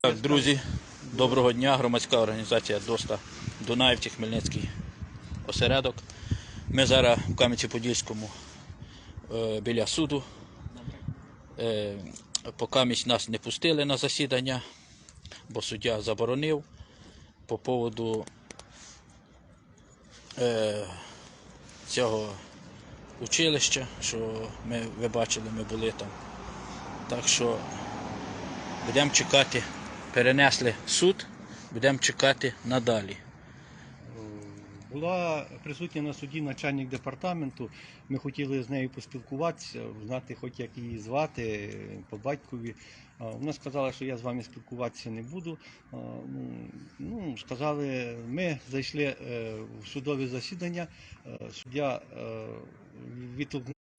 Так, друзі, доброго дня. Громадська організація ДОСТА Дунаївці, Хмельницький осередок. Ми зараз в Кам'янці-Подільському е, біля суду. Е, поки нас не пустили на засідання, бо суддя заборонив по поводу е, цього училища, що ми, ви бачили, ми були там. Так що Будемо чекати, перенесли суд, будемо чекати надалі. Була присутня на суді начальник департаменту. Ми хотіли з нею поспілкуватися, знати, хоч як її звати по батькові. Вона сказала, що я з вами спілкуватися не буду. Ну, Ну, сказали, ми зайшли е, в судове засідання. Е, Суддя е,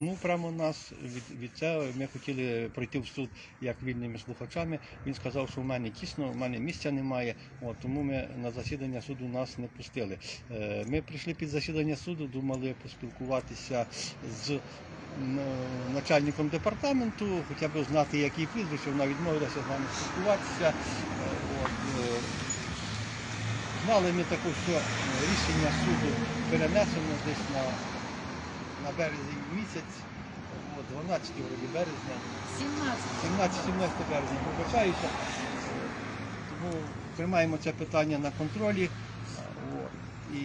відтолкнув прямо нас від, від цього. Ми хотіли пройти в суд як вільними слухачами. Він сказав, що в мене тісно, в мене місця немає. От, тому ми на засідання суду нас не пустили. Е, Ми прийшли під засідання суду, думали поспілкуватися з начальником департаменту, хоча б знати, які прізвище, вона відмовилася з нами спілкуватися. Е, От, е, знали ми також, що е, рішення суду перенесено десь на, на березень місяць, от, 12 вроді березня. 17. 17-17 березня, вибачаюся. Тому тримаємо це питання на контролі. От. І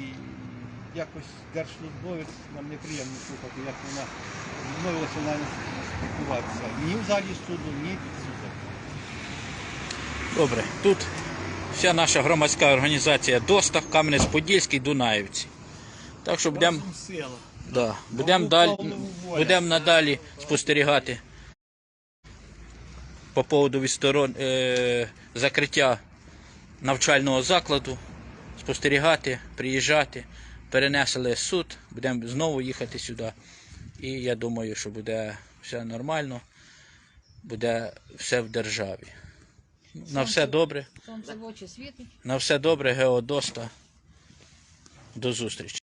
якось держслужбовець нам неприємно слухати, як вона відмовилася на нас спілкуватися. Ні в залі суду, ні під судом. Добре, тут вся наша громадська організація ДОСТА, Кам'янець-Подільський, Дунаївці. Так що будемо да, будем далі, будем надалі спостерігати по поводу відсторон, е, закриття навчального закладу, спостерігати, приїжджати. Перенесли суд, будемо знову їхати сюди. І я думаю, що буде все нормально, буде все в державі. На все добре. Сонце в очі світить. На все добре, Геодоста. До зустрічі.